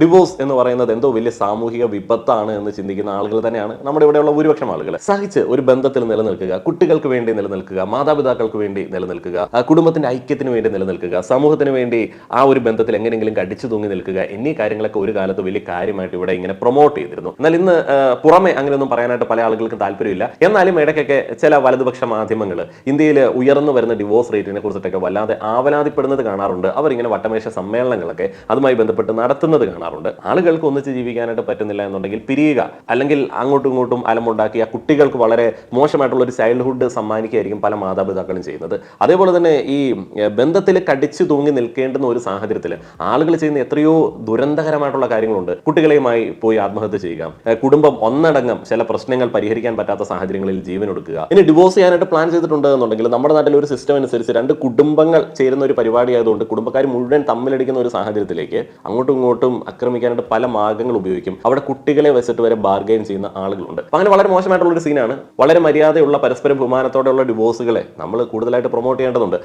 Divorce എന്ന് പറയുന്നത് എന്തോ വലിയ സാമൂഹിക വിപത്താണ് എന്ന് ചിന്തിക്കുന്ന ആളുകൾ തന്നെയാണ് നമ്മുടെ ഇവിടെയുള്ള ഭൂരിപക്ഷം ആളുകൾ സഹിച്ച് ഒരു ബന്ധത്തിൽ നിലനിൽക്കുക കുട്ടികൾക്ക് വേണ്ടി നിലനിൽക്കുക മാതാപിതാക്കൾക്ക് വേണ്ടി നിലനിൽക്കുക കുടുംബത്തിന്റെ ഐക്യത്തിന് വേണ്ടി നിലനിൽക്കുക സമൂഹത്തിന് വേണ്ടി ആ ഒരു ബന്ധത്തിൽ എങ്ങനെയെങ്കിലും കടിച്ചു തൂങ്ങി നിൽക്കുക എന്നീ കാര്യങ്ങളൊക്കെ ഒരു കാലത്ത് വലിയ കാര്യമായിട്ട് ഇവിടെ ഇങ്ങനെ പ്രൊമോട്ട് ചെയ്തിരുന്നു. എന്നാൽ ഇന്ന് പുറമെ അങ്ങനെയൊന്നും പറയാനായിട്ട് പല ആളുകൾക്കും താല്പര്യമില്ല. എന്നാലും ഇടയ്ക്കൊക്കെ ചില വലതുപക്ഷ മാധ്യമങ്ങൾ ഇന്ത്യയിൽ ഉയർന്നു വരുന്ന ഡിവോഴ്സ് റേറ്റിനെ കുറിച്ചിട്ടൊക്കെ വല്ലാതെ ആവലാതിപ്പെടുന്നത് കാണാറുണ്ട്. അവർ ഇങ്ങനെ വട്ടമേശ സമ്മേളനങ്ങളൊക്കെ അതുമായി ബന്ധപ്പെട്ട് നടത്തുന്നത് കാണാറുണ്ട് ആളുകൾക്ക് ഒന്നിച്ച് ജീവിക്കാനായിട്ട് പറ്റുന്നില്ല എന്നുണ്ടെങ്കിൽ പിരിയുക അല്ലെങ്കിൽ അങ്ങോട്ടും ഇങ്ങോട്ടും അലമുണ്ടാക്കി ആ കുട്ടികൾക്ക് വളരെ മോശമായിട്ടുള്ള ഒരു ചൈൽഡ്ഹുഡ് സമ്മാനിക്കുകയായിരിക്കും പല മാതാപിതാക്കളും ചെയ്യുന്നത്. അതേപോലെ തന്നെ ഈ ബന്ധത്തിൽ കടിച്ചു തൂങ്ങി നിൽക്കേണ്ടുന്ന ഒരു സാഹചര്യത്തിൽ ആളുകൾ ചെയ്യുന്ന എത്രയോ ദുരന്തകരമായിട്ടുള്ള കാര്യങ്ങളുണ്ട്. കുട്ടികളെയുമായി പോയി ആത്മഹത്യ ചെയ്യുക കുടുംബം ഒന്നടങ്കം ചില പ്രശ്നങ്ങൾ പരിഹരിക്കാൻ പറ്റാത്ത സാഹചര്യങ്ങളിൽ ജീവൻ എടുക്കുക ഇനി ഡിവോഴ്സ് ചെയ്യാനായിട്ട് പ്ലാൻ ചെയ്തിട്ടുണ്ട് എന്നുണ്ടെങ്കിൽ നമ്മുടെ നാട്ടിൽ ഒരു സിസ്റ്റം അനുസരിച്ച് രണ്ട് കുടുംബങ്ങൾ ചേരുന്ന ഒരു പരിപാടി ആയതുകൊണ്ട് കുടുംബക്കാർ മുഴുവൻ തമ്മിലടിക്കുന്ന ഒരു സാഹചര്യത്തിലേക്ക് അങ്ങോട്ടും ഇങ്ങോട്ടും ആക്രമിക്കാനായിട്ട് പല മാർഗങ്ങൾ ഉപയോഗിക്കും. അവിടെ കുട്ടികളെ വെച്ചിട്ട് വരെ ബാർഗെയിൻ ചെയ്യുന്ന ആളുകളുണ്ട്. അങ്ങനെ വളരെ മോശമായിട്ടുള്ള ഒരു സീനാണ് വളരെ മര്യാദയുള്ള പരസ്പര ബഹുമാനത്തോടെയുള്ള ഡിവോഴ്സുകളെ നമ്മൾ കൂടുതലായിട്ട് പ്രൊമോട്ട് ചെയ്യേണ്ടതുണ്ട്.